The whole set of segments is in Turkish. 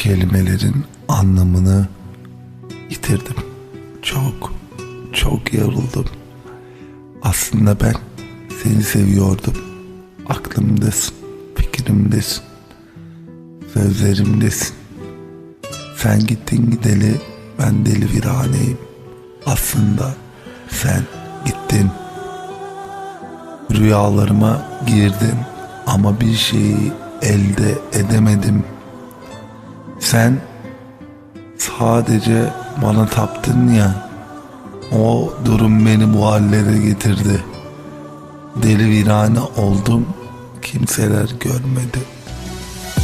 kelimelerin anlamını yitirdim. Çok, çok yoruldum. Aslında ben seni seviyordum. Aklımdasın, fikrimdesin, sözlerimdesin. Sen gittin gideli ben deli viraneyim. Aslında sen gittin. Rüyalarıma girdin ama bir şeyi elde edemedim. Sen sadece bana taptın ya. O durum beni bu hallere getirdi. Deli virane oldum. Kimseler görmedi.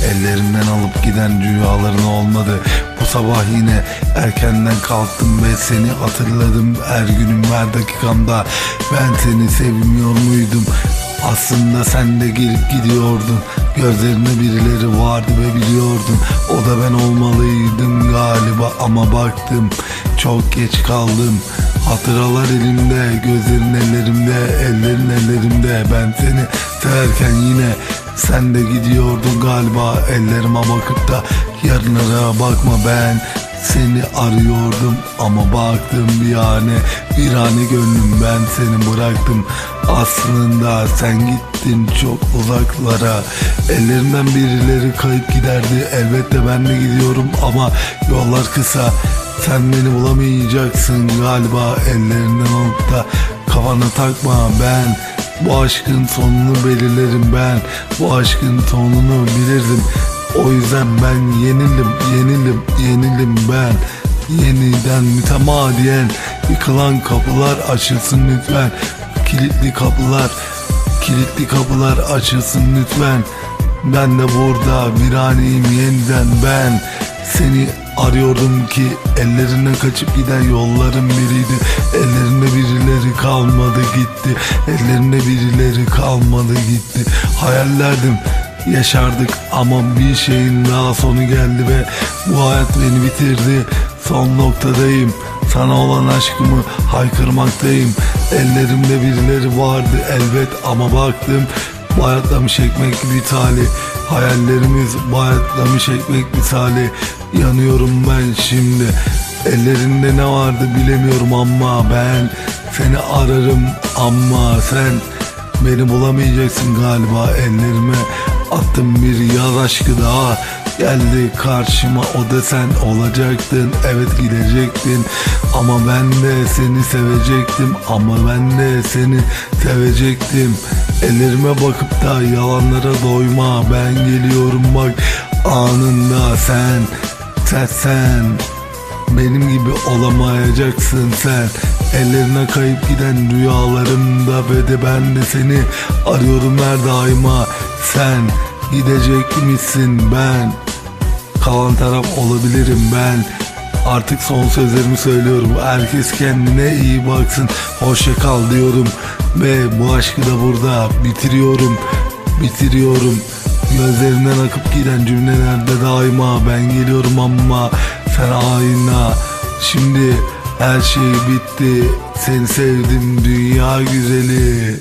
Ellerinden alıp giden rüyaların olmadı. Bu sabah yine erkenden kalktım ve seni hatırladım. Her günüm her dakikamda ben seni sevmiyor muydum? Aslında sen de gelip gidiyordun. Gözlerinde birileri vardı ve biliyordun. O da ben olmalıydım galiba ama baktım çok geç kaldım. Hatıralar elimde, gözlerin ellerimde, ellerin ellerimde. Ben seni severken yine sen de gidiyordun galiba ellerime bakıp da yarınlara bakma ben seni arıyordum ama baktım bir hane bir hane gönlüm ben seni bıraktım aslında sen gittin çok uzaklara. Ellerinden birileri kayıp giderdi. Elbette ben de gidiyorum ama yollar kısa. Sen beni bulamayacaksın galiba. Ellerinden alıp da kafana takma ben. Bu aşkın sonunu belirlerim ben. Bu aşkın sonunu bilirdim. O yüzden ben yenildim, yenildim, yenildim ben. Yeniden mütemadiyen Yıkılan kapılar açılsın lütfen. Kilitli kapılar Kilitli kapılar açılsın lütfen. Ben de burada viraneyim yeniden ben. Seni arıyordum ki ellerine kaçıp giden yolların biriydi. Ellerinde birileri kalmadı gitti. Ellerinde birileri kalmadı gitti. Hayallerdim yaşardık ama bir şeyin daha sonu geldi ve bu hayat beni bitirdi. Son noktadayım sana olan aşkımı haykırmaktayım. Ellerimde birileri vardı elbet ama baktım. Bayatlamış ekmek talih Hayallerimiz bayatlamış ekmek misali Yanıyorum ben şimdi. Ellerinde ne vardı bilemiyorum ama ben Seni ararım ama sen Beni bulamayacaksın galiba. Ellerime Attım bir yaz aşkı daha Geldi karşıma o da sen olacaktın Evet gidecektin. Ama ben de seni sevecektim Ama ben de seni sevecektim. Ellerime bakıp da yalanlara doyma Ben geliyorum bak anında sen Sen sen. Benim gibi olamayacaksın sen. Ellerine kayıp giden rüyalarımda ve de ben de seni arıyorum her daima. Sen gidecek misin ben Kalan taraf olabilirim ben. Artık son sözlerimi söylüyorum. Herkes kendine iyi baksın. Hoşça kal diyorum. Ve bu aşkı da burada bitiriyorum. Bitiriyorum. Gözlerinden akıp giden cümlelerde daima Ben geliyorum ama sen ayna. Şimdi her şey bitti. Seni sevdim dünya güzeli